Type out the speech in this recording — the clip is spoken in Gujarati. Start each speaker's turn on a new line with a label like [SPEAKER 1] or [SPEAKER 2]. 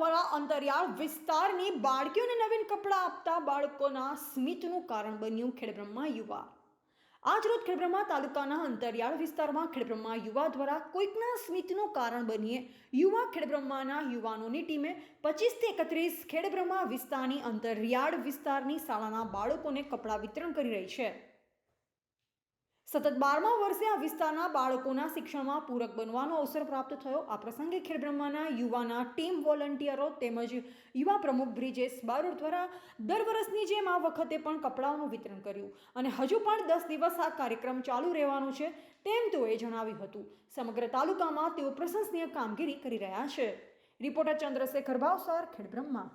[SPEAKER 1] દ્વારા અંતરિયાળ વિસ્તારની બાળકીઓને નવીન કપડાં આપતા બાળકોના સ્મિતનું કારણ બન્યું ખેડબ્રહ્મા યુવા. આજરોજ ખેડબ્રહ્મા તાલુકાના અંતરિયાળ વિસ્તારમાં ખેડબ્રહ્મા યુવા દ્વારા કોઈકના સ્મિતનું કારણ બનીએ યુવા ખેડબ્રહ્માના યુવાનોની ટીમે પચીસથી એકત્રીસ ખેડબ્રહ્મા વિસ્તારની અંતરિયાળ વિસ્તારની શાળાના બાળકોને કપડાં વિતરણ કરી રહી છે. સતત બારમા વર્ષે આ વિસ્તારના બાળકોના શિક્ષણમાં પૂરક બનવાનો અવસર પ્રાપ્ત થયો. આ પ્રસંગે ખેડબ્રહ્માના યુવાના ટીમ વોલન્ટિયરો તેમજ યુવા પ્રમુખ બ્રિજેશ બારોટ દ્વારા દર વર્ષની જેમ આ વખતે પણ કપડાઓનું વિતરણ કર્યું અને હજુ પણ દસ દિવસ આ કાર્યક્રમ ચાલુ રહેવાનો છે તેમ તેઓએ જણાવ્યું હતું. સમગ્ર તાલુકામાં તેઓ પ્રશંસનીય કામગીરી કરી રહ્યા છે. રિપોર્ટર ચંદ્રશેખર ભાવસર, ખેડબ્રહ્મા.